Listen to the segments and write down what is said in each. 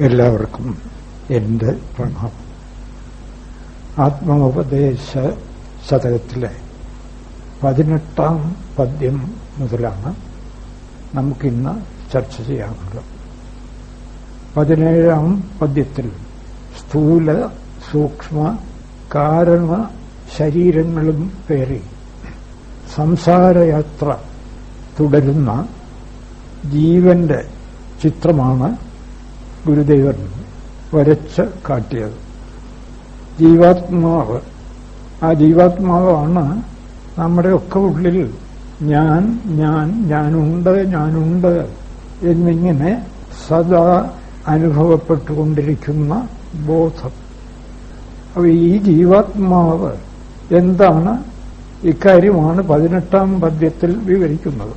എല്ലാവർക്കും എന്റെ പ്രണാമം. ആത്മോപദേശ ശതകത്തിലെ പതിനെട്ടാം പദ്യം മുതലാണ് നമുക്കിന്ന് ചർച്ച ചെയ്യാനുള്ളത്. പതിനേഴാം പദ്യത്തിൽ സ്ഥൂല സൂക്ഷ്മ കാരണ ശരീരങ്ങളും പേറി സംസാരയാത്ര തുടരുന്ന ജീവന്റെ ചിത്രമാണ് ഗുരുദേവൻ വരച്ച് കാട്ടിയത്. ജീവാത്മാവ്. ആ ജീവാത്മാവാണ് നമ്മുടെയൊക്കെ ഉള്ളിൽ ഞാൻ ഞാൻ ഞാനുണ്ട് ഞാനുണ്ട് എന്നിങ്ങനെ സദാ അനുഭവപ്പെട്ടുകൊണ്ടിരിക്കുന്ന ബോധം. അപ്പൊ ഈ ജീവാത്മാവ് എന്താണ് ഇക്കാര്യമാണ് പതിനെട്ടാം പദ്യത്തിൽ വിവരിക്കുന്നത്.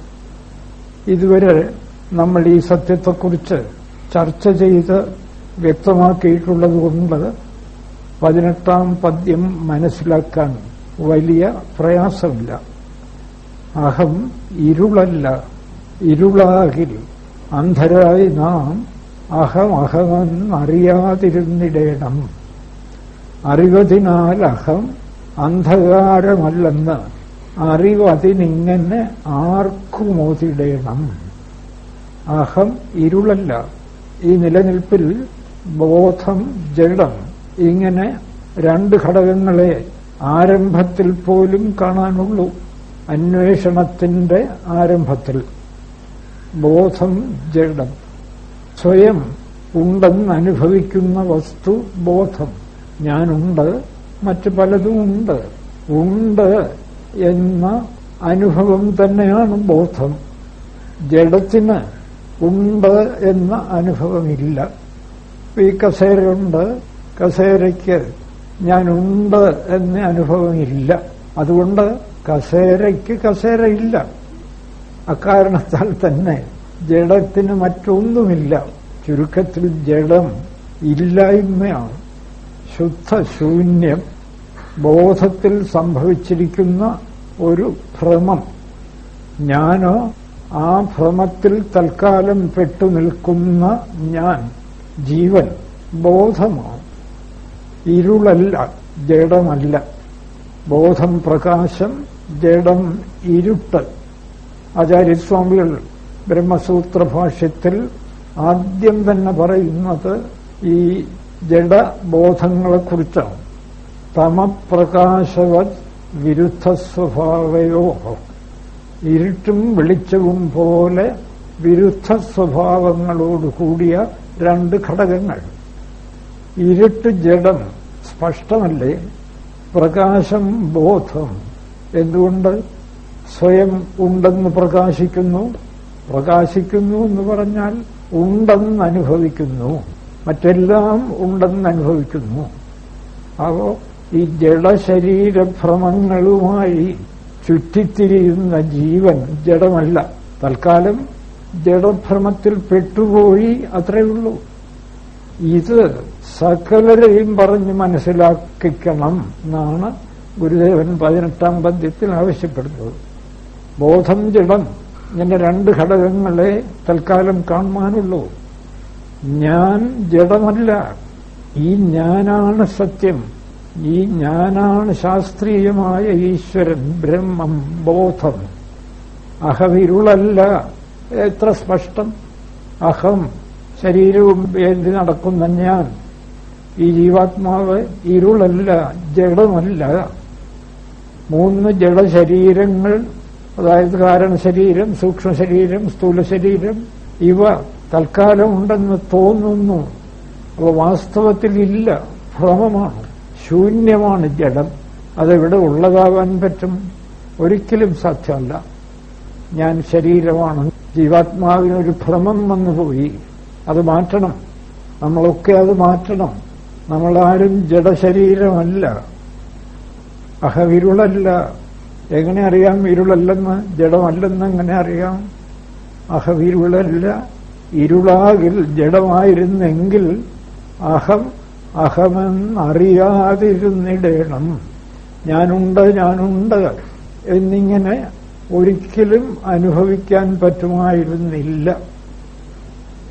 ഇതുവരെ നമ്മൾ ഈ സത്യത്തെക്കുറിച്ച് ചർച്ച ചെയ്ത് വ്യക്തമാക്കിയിട്ടുള്ളത് കൊണ്ട് പതിനെട്ടാം പദ്യം മനസ്സിലാക്കാൻ വലിയ പ്രയാസമില്ല. അഹം ഇരുളല്ല. ഇരുളാകിൽ അന്ധരായി നാം അഹം അഹമെന്നറിയാതിരുന്നിടേണം അറിവതിനാൽ അഹം അന്ധകാരമല്ലെന്ന് അറിവതിനിങ്ങനെ ആർക്കുമോതിടേണം? അഹം ഇരുളല്ല. ഈ നിലനിൽപ്പിൽ ബോധം ജഡം ഇങ്ങനെ രണ്ട് ഘടകങ്ങളെ ആരംഭത്തിൽ പോലും കാണാനുള്ളൂ. അന്വേഷണത്തിന്റെ ആരംഭത്തിൽ. ബോധം ജഡം. സ്വയം ഉണ്ടെന്ന് അനുഭവിക്കുന്ന വസ്തു ബോധം. ഞാനുണ്ട് മറ്റ് പലതും ഉണ്ട്. ഉണ്ട് എന്ന അനുഭവം തന്നെയാണ് ബോധം. ജഡത്തിന് ഉണ്ട് എന്ന അനുഭവമില്ല. ഈ കസേരയുണ്ട് കസേരയ്ക്ക് ഞാനുണ്ട് എന്ന അനുഭവമില്ല. അതുകൊണ്ട് കസേരയ്ക്ക് കസേരയില്ല. അക്കാരണത്താൽ തന്നെ ജഡത്തിന് മറ്റൊന്നുമില്ല. ചുരുക്കത്തിൽ ജഡം ഇല്ലായ്മയാണ്. ശുദ്ധശൂന്യം ബോധത്തിൽ സംഭവിച്ചിരിക്കുന്ന ഒരു ഭ്രമം. ഞാനോ ആ ഭ്രമത്തിൽ തൽക്കാലം പെട്ടു നിൽക്കുന്ന ഞാൻ ജീവൻ ബോധമാണ്. ഇരുളല്ല ജഡമല്ല. ബോധം പ്രകാശം ജഡം ഇരുട്ട്. ആചാര്യസ്വാമികൾ ബ്രഹ്മസൂത്ര ഭാഷ്യത്തിൽ ആദ്യം തന്നെ പറയുന്നത് ഈ ജഡബോധങ്ങളെക്കുറിച്ചാണ് തമപ്രകാശവത് വിരുദ്ധ സ്വഭാവയോ ഇരുട്ടും വെളിച്ചവും പോലെ വിരുദ്ധ സ്വഭാവങ്ങളോട് കൂടിയ രണ്ട് ഘടകങ്ങൾ. ഇരുട്ട് ജഡം സ്പഷ്ടമല്ലേ? പ്രകാശം ബോധം. എന്തുകൊണ്ട്? സ്വയം ഉണ്ടെന്ന് പ്രകാശിക്കുന്നു. പ്രകാശിക്കുന്നു എന്ന് പറഞ്ഞാൽ ഉണ്ടെന്ന് അനുഭവിക്കുന്നു മറ്റെല്ലാം ഉണ്ടെന്ന് അനുഭവിക്കുന്നു അപ്പോ ഈ ജഡശരീരഭ്രമങ്ങളുമായി ചുറ്റിത്തിരിയുന്ന ജീവൻ ജഡമല്ല. തൽക്കാലം ജഡഭ്രമത്തിൽ പെട്ടുപോയി അത്രയേ ഉള്ളൂ. ഇത് സകലരെയും പറഞ്ഞ് മനസ്സിലാക്കിക്കണം എന്നാണ് ഗുരുദേവൻ പതിനെട്ടാം പദ്യത്തിൽ ആവശ്യപ്പെടുന്നത്. ബോധം ജഡം ഇങ്ങനെ രണ്ട് ഘടകങ്ങളെ തൽക്കാലം കാണുവാനുള്ളൂ. ഞാൻ ജഡമല്ല. ഈ ഞാനാണ് സത്യം. ഈ ഞാനാണ് ശാസ്ത്രീയമായ ഈശ്വരൻ ബ്രഹ്മം ബോധം. അഹവിരുളല്ല. എത്ര സ്പഷ്ടം. അഹം ശരീരവും വേണ്ടി നടക്കുന്ന ഞാൻ. ഈ ജീവാത്മാവ് ഇരുളല്ല ജഡമല്ല. മൂന്ന് ജഡശരീരങ്ങൾ അതായത് കാരണശരീരം സൂക്ഷ്മ ശരീരം സ്ഥൂല ശരീരം ഇവ തൽക്കാലം ഉണ്ടെന്ന് തോന്നുന്നു. അവ വാസ്തവത്തിൽ ഇല്ല ഭ്രമമാണ്. ശൂന്യമാണ് ജഡം. അതെവിടെ ഉള്ളതാവാൻ പറ്റും? ഒരിക്കലും സാധ്യമല്ല. ഞാൻ ശരീരമാണ്. ജീവാത്മാവിനൊരു ഭ്രമം വന്നുപോയി അത് മാറ്റണം. നമ്മളൊക്കെ അത് മാറ്റണം. നമ്മളാരും ജഡശരീരമല്ല. അഹവിരുളല്ല. എങ്ങനെ അറിയാം ഇരുളല്ലെന്ന്? ജഡമല്ലെന്ന് എങ്ങനെ അറിയാം? അഹവിരുളല്ല. ഇരുളാകിൽ ജഡമായിരുന്നെങ്കിൽ അഹം അഹമെന്നറിയാതിരുന്നിടേണം ഞാനുണ്ട് ഞാനുണ്ട് എന്നിങ്ങനെ ഒരിക്കലും അനുഭവിക്കാൻ പറ്റുമായിരുന്നില്ല.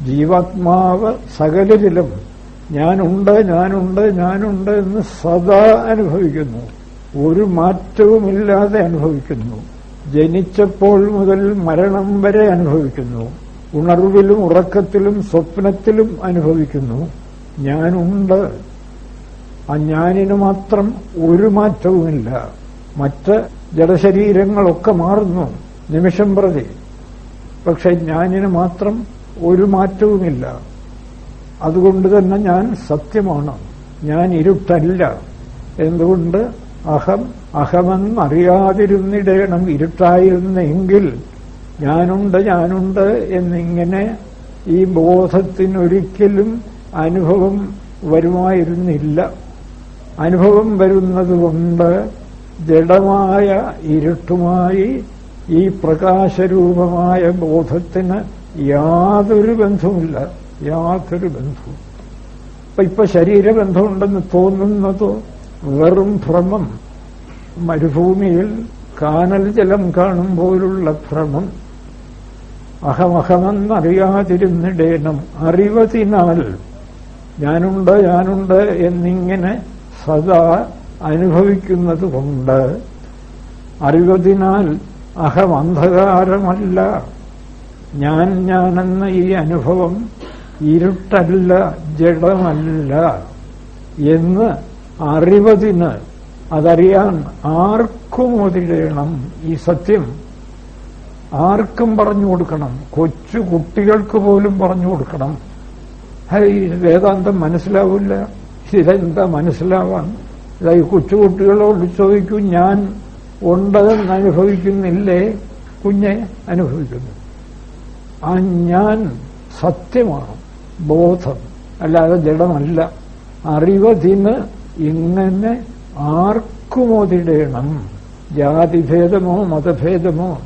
ജീവാത്മാവ് സകലരിലും ഞാനുണ്ട് ഞാനുണ്ട് ഞാനുണ്ട് എന്ന് സദാ അനുഭവിക്കുന്നു. ഒരു മാറ്റവുമില്ലാതെ അനുഭവിക്കുന്നു. ജനിച്ചപ്പോൾ മുതൽ മരണം വരെ അനുഭവിക്കുന്നു. ഉണർവിലും ഉറക്കത്തിലും സ്വപ്നത്തിലും അനുഭവിക്കുന്നു. ഞാനുണ്ട്. ആ ഞാനിന് മാത്രം ഒരു മാറ്റവുമില്ല. മറ്റ് ജഡശരീരങ്ങളൊക്കെ മാറുന്നു നിമിഷം പ്രതി. പക്ഷെ ഞാനിന് മാത്രം ഒരു മാറ്റവുമില്ല. അതുകൊണ്ട് തന്നെ ഞാൻ സത്യമാണ്. ഞാൻ ഇരുട്ടല്ല. എന്തുകൊണ്ട്? അഹം അഹമെന്നറിയാതിരുന്നിടേണം ഇരുട്ടായിരുന്നെങ്കിൽ ഞാനുണ്ട് ഞാനുണ്ട് എന്നിങ്ങനെ ഈ ബോധത്തിനൊരിക്കലും അനുഭവം വരുമായിരുന്നില്ല. അനുഭവം വരുന്നതുകൊണ്ട് ജഡമായ ഇരുട്ടുമായി ഈ പ്രകാശരൂപമായ ബോധത്തിന് യാതൊരു ബന്ധവുമില്ല. യാതൊരു ബന്ധവും. അപ്പൊ ഇപ്പൊ ശരീരബന്ധമുണ്ടെന്ന് തോന്നുന്നതോ വെറും ഭ്രമം. മരുഭൂമിയിൽ കാനൽ ജലം കാണുമ്പോലുള്ള ഭ്രമം. അഹമഹമെന്നറിയാതിരുന്നിടേണം. അറിവതിനാൽ ഞാനുണ്ട് ഞാനുണ്ട് എന്നിങ്ങനെ സദാ അനുഭവിക്കുന്നത് കൊണ്ട് അറിവതിനാൽ അഹം അന്ധകാരമല്ല. ഞാൻ ഞാനെന്ന ഈ അനുഭവം ഇരുട്ടല്ല ജഡമല്ല എന്ന് അറിവതിന് അതറിയാൻ ആർക്കും ഒതിരേണം ഈ സത്യം. ആർക്കും പറഞ്ഞു കൊടുക്കണം. കൊച്ചു കുട്ടികൾക്ക് പോലും പറഞ്ഞു കൊടുക്കണം. ഹൈ വേദാന്തം മനസ്സിലാവില്ല. ഇതെന്താ മനസ്സിലാവാൻ? ഈ കൊച്ചുകുട്ടികളോട് ചോദിക്കൂ ഞാൻ ഉണ്ടെന്ന് അനുഭവിക്കുന്നില്ലേ? കുഞ്ഞെ അനുഭവിക്കുന്നു. ആ ഞാൻ സത്യമാണ് ബോധം അല്ലാതെ ജഡമല്ല. അറിവതിന് ഇങ്ങനെ ആർക്കും ഒതിടേണം ജാതിഭേദമോ മതഭേദമോ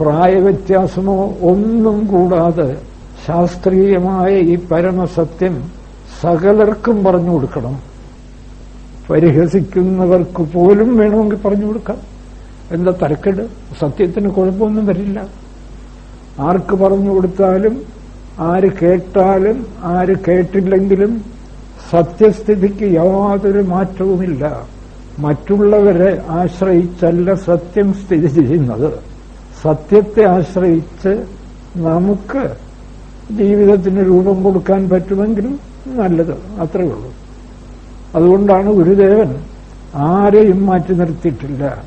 പ്രായവ്യത്യാസമോ ഒന്നും കൂടാതെ ശാസ്ത്രീയമായ ഈ പരമസത്യം സകലർക്കും പറഞ്ഞു കൊടുക്കണം. പരിഹസിക്കുന്നവർക്ക് പോലും വേണമെങ്കിൽ പറഞ്ഞു കൊടുക്കാം. എന്താ തരക്കേട്? സത്യത്തിന് കുഴപ്പമൊന്നും വരില്ല. ആർക്ക് പറഞ്ഞു കൊടുത്താലും ആര് കേട്ടാലും ആര് കേട്ടില്ലെങ്കിലും സത്യസ്ഥിതിക്ക് യാതൊരു മാറ്റവുമില്ല. മറ്റുള്ളവരെ ആശ്രയിച്ചല്ല സത്യം സ്ഥിതി ചെയ്യുന്നത്. സത്യത്തെ ആശ്രയിച്ച് നമുക്ക് ജീവിതത്തിന് രൂപം കൊടുക്കാൻ പറ്റുമെങ്കിലും നല്ലത് അത്രയേ ഉള്ളൂ. അതുകൊണ്ടാണ് ഗുരുദേവൻ ആരെയും മാറ്റി നിർത്തിയിട്ടില്ല.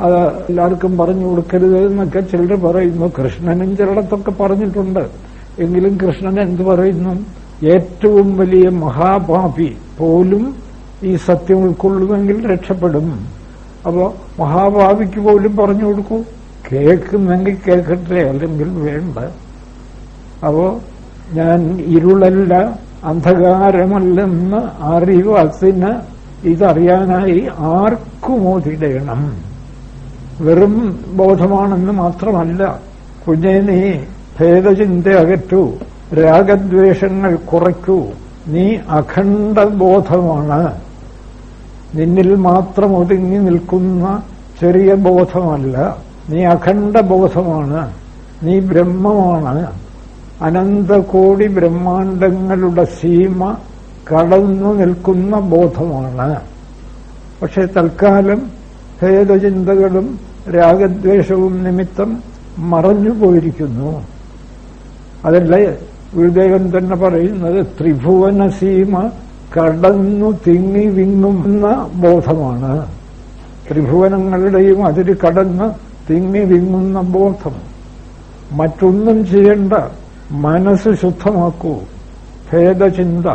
അത് എല്ലാവർക്കും പറഞ്ഞു കൊടുക്കരുത് എന്നൊക്കെ ചിലർ പറയുന്നു. കൃഷ്ണനും ചിലടത്തൊക്കെ പറഞ്ഞിട്ടുണ്ട്. എങ്കിലും കൃഷ്ണൻ എന്ത് പറയുന്നു? ഏറ്റവും വലിയ മഹാപാപി പോലും ഈ സത്യം ഉൾക്കൊള്ളുമെങ്കിൽ രക്ഷപ്പെടും. അപ്പോ മഹാഭാവിക്ക് പോലും പറഞ്ഞു കൊടുക്കൂ. കേൾക്കുന്നെങ്കിൽ കേൾക്കട്ടെ അല്ലെങ്കിൽ വേണ്ട. അപ്പോ ഞാൻ ഇരുളല്ല അന്ധകാരമല്ലെന്ന് അറിവ് അസിന് ഇതറിയാനായി ആർക്കും ഓതിടയണം വെറും ബോധമാണെന്ന് മാത്രമല്ല കുഞ്ഞെ നീ ഭേദചിന്ത അകറ്റൂ രാഗദ്വേഷങ്ങൾ കുറയ്ക്കൂ നീ അഖണ്ഡ ബോധമാണ് നിന്നിൽ മാത്രം ഒതുങ്ങി നിൽക്കുന്ന ചെറിയ ബോധമല്ല നീ അഖണ്ഡ ബോധമാണ് നീ ബ്രഹ്മമാണ്. അനന്തകോടി ബ്രഹ്മാണ്ടങ്ങളുടെ സീമ കടന്നു നിൽക്കുന്ന ബോധമാണ്. പക്ഷെ തൽക്കാലം ഭേദചിന്തകളും രാഗദ്വേഷവും നിമിത്തം മറഞ്ഞു പോയിരിക്കുന്നു. അതല്ല ഗുരുദേവൻ തന്നെ പറയുന്നത്? ത്രിഭുവന സീമ കടന്നു തിങ്ങി വിങ്ങുന്ന ബോധമാണ്. ത്രിഭുവനങ്ങളുടെയും അതിര് കടന്ന് തിങ്ങി വിങ്ങുന്ന ബോധം. മറ്റൊന്നും ചെയ്യേണ്ട. മനസ്സ് ശുദ്ധമാക്കൂ. ഭേദചിന്ത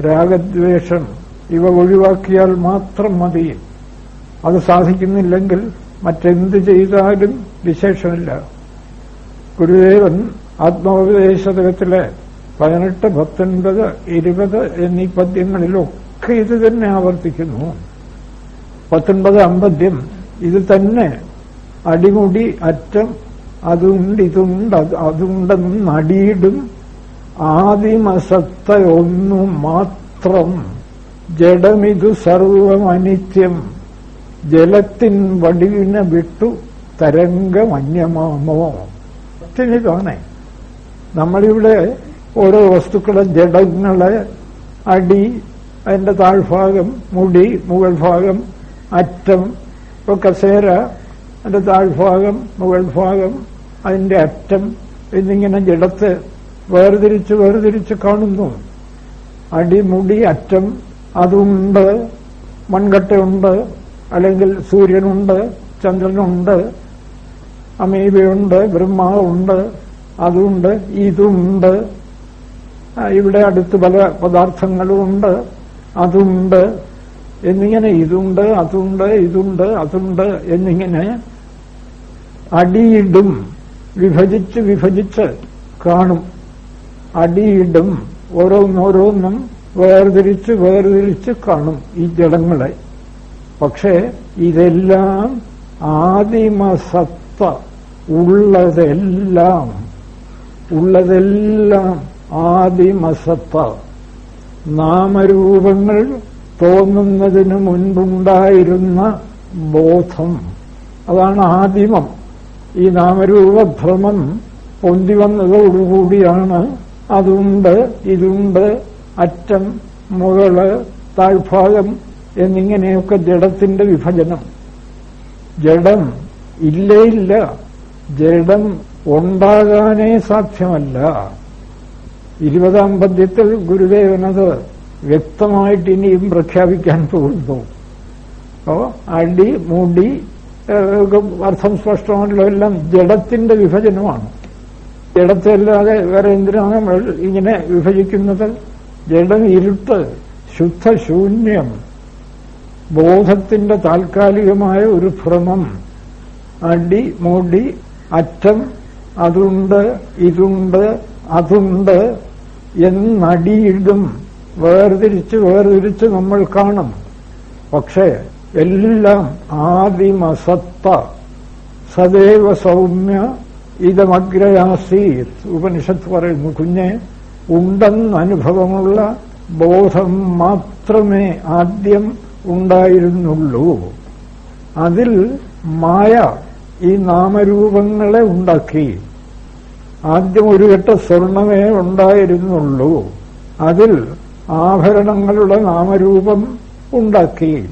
രാഗദ്വേഷം ഇവ ഒഴിവാക്കിയാൽ മാത്രം മതി. അത് സാധിക്കുന്നില്ലെങ്കിൽ മറ്റെന്ത് ചെയ്താലും വിശേഷമില്ല. ഗുരുദേവൻ ആത്മോപദേശതകത്തിലെ പതിനെട്ട് പത്തൊൻപത് ഇരുപത് എന്നീ പദ്യങ്ങളിലൊക്കെ ഇത് തന്നെ ആവർത്തിക്കുന്നു. പത്തൊൻപത് അമ്പദ്യം ഇത് തന്നെ അടിമുടി അറ്റം അതുണ്ട് ഇതുണ്ട് അത് അതുണ്ടെന്ന് നടിയിടും. ആദിമസത്ത ഒന്നു മാത്രം ജഡമിതു സർവമനിത്യം. ജലത്തിൻ വടിവിനെ വിട്ടു തരംഗമന്യമാമോ? അത്തിന് കാണേ നമ്മളിവിടെ ഓരോ വസ്തുക്കളെ ജഡങ്ങളെ അടി അതിന്റെ താഴ്ഭാഗം മുടി മുകൾ ഭാഗം അറ്റം ഇപ്പൊ കസേര അതിന്റെ താഴ്ഭാഗം മുകൾ ഭാഗം അതിന്റെ അറ്റം എന്നിങ്ങനെ ജഡത്ത് വേർതിരിച്ച് വേർതിരിച്ച് കാണുന്നു. അടിമുടി അറ്റം അതുണ്ട് മൺകട്ടയുണ്ട് അല്ലെങ്കിൽ സൂര്യനുണ്ട് ചന്ദ്രനുണ്ട് അമീബയുണ്ട് ബ്രഹ്മാവുണ്ട് അതുണ്ട് ഇതുണ്ട്. ഇവിടെ അടുത്ത് പല പദാർത്ഥങ്ങളുമുണ്ട്. അതുണ്ട് എന്നിങ്ങനെ ഇതുണ്ട് അതുണ്ട് ഇതുണ്ട് അതുണ്ട് എന്നിങ്ങനെ അടിയിടും. വിഭജിച്ച് വിഭജിച്ച് കാണും. അടിയിടും. ഓരോന്നോരോന്നും വേർതിരിച്ച് വേർതിരിച്ച് കാണും ഈ ജഡങ്ങളെ. പക്ഷേ ഇതെല്ലാം ആദിമസത്ത ഉള്ളതെല്ലാം ഉള്ളതെല്ലാം ആദിമസത്ത. നാമരൂപങ്ങൾ തോന്നുന്നതിന് മുൻപുണ്ടായിരുന്ന ബോധം. അതാണ് ആദിമം. ഈ നാമരൂപഭ്രമം പൊന്തി വന്നതോടുകൂടിയാണ്. അതുണ്ട് ഇതുണ്ട് അറ്റം മുകൾ താഴ്ഭാഗം എന്നിങ്ങനെയൊക്കെ ജഡത്തിന്റെ വിഭജനം. ജഡം ഇല്ലേ ഇല്ല ജഡം ഉണ്ടാകാനേ സാധ്യമല്ല. ഇരുപതാം പദ്യത്തിൽ ഗുരുദേവനത് വ്യക്തമായിട്ട് ഇനിയും പ്രഖ്യാപിക്കാൻ പോകുന്നു. അപ്പോ അടി മുടി അർത്ഥം സ്പഷ്ടമാണല്ലോ. എല്ലാം ജഡത്തിന്റെ വിഭജനമാണ്. ജഡത്തെ അല്ലാതെ വേറെ എന്തിനാണ് നമ്മൾ ഇങ്ങനെ വിഭജിക്കുന്നത്? ജഡം ഇരുട്ട് ശുദ്ധശൂന്യം ബോധത്തിന്റെ താൽക്കാലികമായ ഒരു ഭ്രമം അടി മൂടി അറ്റം അതുണ്ട് ഇതുണ്ട് അതുണ്ട് എന്നടിയിടും. വേർതിരിച്ച് വേർതിരിച്ച് നമ്മൾ കാണും. പക്ഷേ എല്ലാം ആദിമസത്ത സദൈവ സൗമ്യ ഇതമഗ്രയാസീത്. ഉപനിഷത്ത് പറയുന്നു കുഞ്ഞെ ഉണ്ടെന്ന് അനുഭവമുള്ള ബോധം മാത്രമേ ആദ്യം ഉണ്ടായിരുന്നുള്ളൂ. അതിൽ മായ ഈ നാമരൂപങ്ങളെ ഉണ്ടാക്കി. ആദ്യം ഒരു കെട്ട സ്വർണമേ ഉണ്ടായിരുന്നുള്ളൂ. അതിൽ ആഭരണങ്ങളുടെ നാമരൂപം ഉണ്ടാക്കി.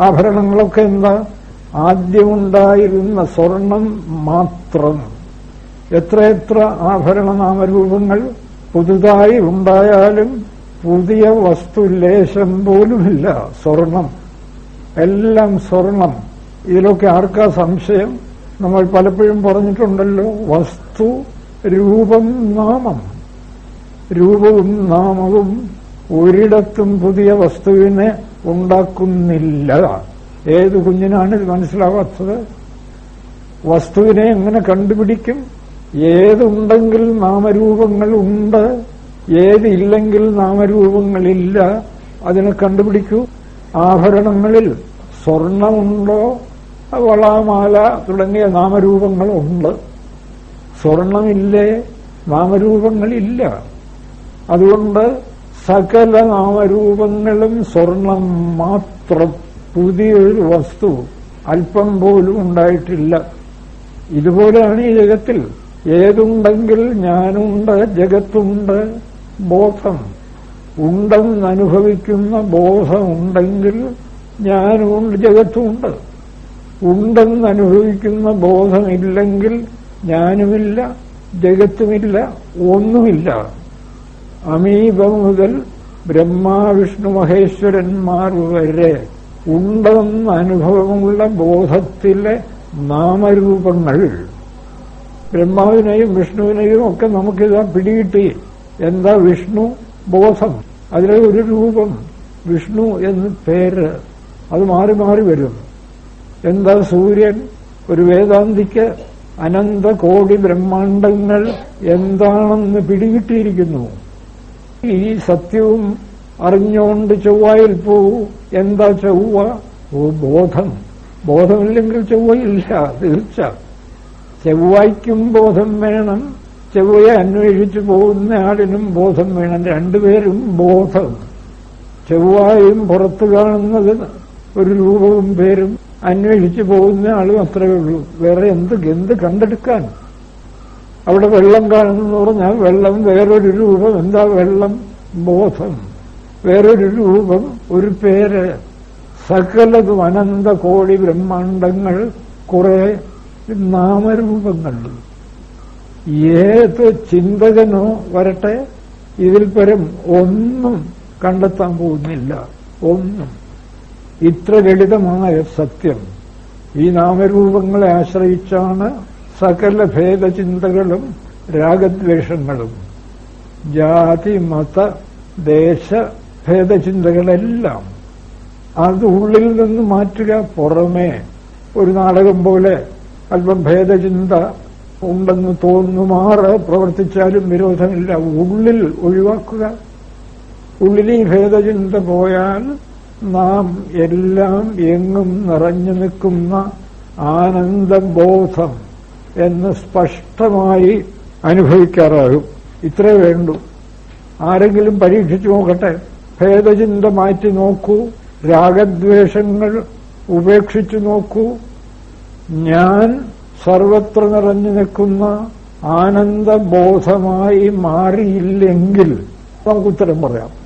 ആഭരണങ്ങളൊക്കെ എന്താ? ആദ്യമുണ്ടായിരുന്ന സ്വർണം മാത്രം. എത്രയെത്ര ആഭരണ നാമരൂപങ്ങൾ പുതുതായി ഉണ്ടായാലും പുതിയ വസ്തു ലേശം പോലുമില്ല. സ്വർണം. എല്ലാം സ്വർണം. ഇതിലൊക്കെ ആർക്കാ സംശയം? നമ്മൾ പലപ്പോഴും പറഞ്ഞിട്ടുണ്ടല്ലോ വസ്തു രൂപം നാമം. രൂപവും നാമവും ഒരിടത്തും പുതിയ വസ്തുവിനെ ഉണ്ടാക്കുന്നില്ല. ഏത് കുഞ്ഞിനാണ് ഇത് മനസ്സിലാവാത്തത്? വസ്തുവിനെ എങ്ങനെ കണ്ടുപിടിക്കും? ഏതുണ്ടെങ്കിൽ നാമരൂപങ്ങൾ ഉണ്ട്. ഏതില്ലെങ്കിൽ നാമരൂപങ്ങളില്ല. അതിനെ കണ്ടുപിടിക്കൂ. ആഭരണങ്ങളിൽ സ്വർണമുണ്ടോ? വളമാല തുടങ്ങിയ നാമരൂപങ്ങളുണ്ട് സ്വർണമില്ലേ? നാമരൂപങ്ങളില്ല. അതുകൊണ്ട് സകല നാമരൂപങ്ങളും സ്വർണം മാത്രം പുതിയൊരു വസ്തു അല്പം പോലും ഉണ്ടായിട്ടില്ല. ഇതുപോലെയാണ് ഈ ജഗത്തിൽ. ഏതുണ്ടെങ്കിൽ ഞാനുണ്ട് ജഗത്തുണ്ട് ബോധം. ഉണ്ടെന്ന് അനുഭവിക്കുന്ന ബോധമുണ്ടെങ്കിൽ ഞാനുണ്ട് ജഗത്തുമുണ്ട്. ഉണ്ടെന്ന് അനുഭവിക്കുന്ന ബോധമില്ലെങ്കിൽ ഞാനുമില്ല ജഗത്തുമില്ല ഒന്നുമില്ല. അമീബ മുതൽ ബ്രഹ്മാവിഷ്ണു മഹേശ്വരന്മാർ വരെ ഉണ്ടെന്ന അനുഭവമുള്ള ബോധത്തിലെ നാമരൂപങ്ങൾ. ബ്രഹ്മാവിനെയും വിഷ്ണുവിനെയും ഒക്കെ നമുക്കിതാ പിടികിട്ടി. എന്താ വിഷ്ണു ബോധം? അതിലെ ഒരു രൂപം വിഷ്ണു എന്ന് പേര്. അത് മാറി മാറി വരും. എന്താ സൂര്യൻ? ഒരു വേദാന്തിക്ക് അനന്ത കോടി ബ്രഹ്മാണ്ടങ്ങൾ എന്താണെന്ന് പിടികിട്ടിയിരിക്കുന്നു. ഈ സത്യവും അറിഞ്ഞുകൊണ്ട് ചൊവ്വയിൽ പോവൂ എന്താ ചൊവ്വ? ഓ ബോധം. ബോധമില്ലെങ്കിൽ ചൊവ്വയില്ല തീർച്ച. ചെവ്വായ്ക്കും ബോധം വേണം. ചെവ്വയെ അന്വേഷിച്ചു പോകുന്ന ആളിനും ബോധം വേണം. രണ്ടുപേരും ബോധം. ചെവ്വായും പുറത്തു കാണുന്നത് ഒരു രൂപവും പേരും അന്വേഷിച്ചു പോകുന്ന ആളും അത്രയേ ഉള്ളൂ. വേറെ എന്ത് എന്ത് കണ്ടെടുക്കാൻ? അവിടെ വെള്ളം കാണുന്നു പറഞ്ഞാൽ വെള്ളം വേറൊരു രൂപം എന്താ വെള്ളം? ബോധം. വേറൊരു രൂപം ഒരു പേര്. സകലതും അനന്ത കോടി ബ്രഹ്മാണ്ടങ്ങൾ കുറെ നാമരൂപങ്ങൾ. ഏത് ചിന്തകനോ വരട്ടെ ഇതിൽ പരം ഒന്നും കണ്ടെത്താൻ പോകുന്നില്ല. ഒന്നും. ഇത്ര ലളിതമായ സത്യം. ഈ നാമരൂപങ്ങളെ ആശ്രയിച്ചാണ് സകല ഭേദചിന്തകളും രാഗദ്വേഷങ്ങളും ജാതി മത ദേശ ഭേദചിന്തകളെല്ലാം അത് ഉള്ളിൽ നിന്ന് മാറ്റുക പുറമേ ഒരു നാടകം പോലെ അല്പം ഭേദചിന്ത ഉണ്ടെന്ന് തോന്നുമാറ് പ്രവർത്തിച്ചാലും വിരോധമില്ല. ഉള്ളിൽ ഒഴിവാക്കുക. ഉള്ളിൽ ഈ ഭേദചിന്ത പോയാൽ നാം എല്ലാം എങ്ങും നിറഞ്ഞു നിൽക്കുന്ന ആനന്ദബോധം. എന്ന് സ്പഷ്ടമായി അനുഭവിക്കാറാകും. ഇത്രേ വേണ്ടു. ആരെങ്കിലും പരീക്ഷിച്ചു നോക്കട്ടെ. ഭേദചിന്ത മാറ്റി നോക്കൂ. രാഗദ്വേഷങ്ങൾ ഉപേക്ഷിച്ചു നോക്കൂ. ഞാൻ സർവത്ര നിറഞ്ഞു നിൽക്കുന്ന ആനന്ദബോധമായി മാറിയില്ലെങ്കിൽ നമുക്ക് ഉത്തരം പറയാം.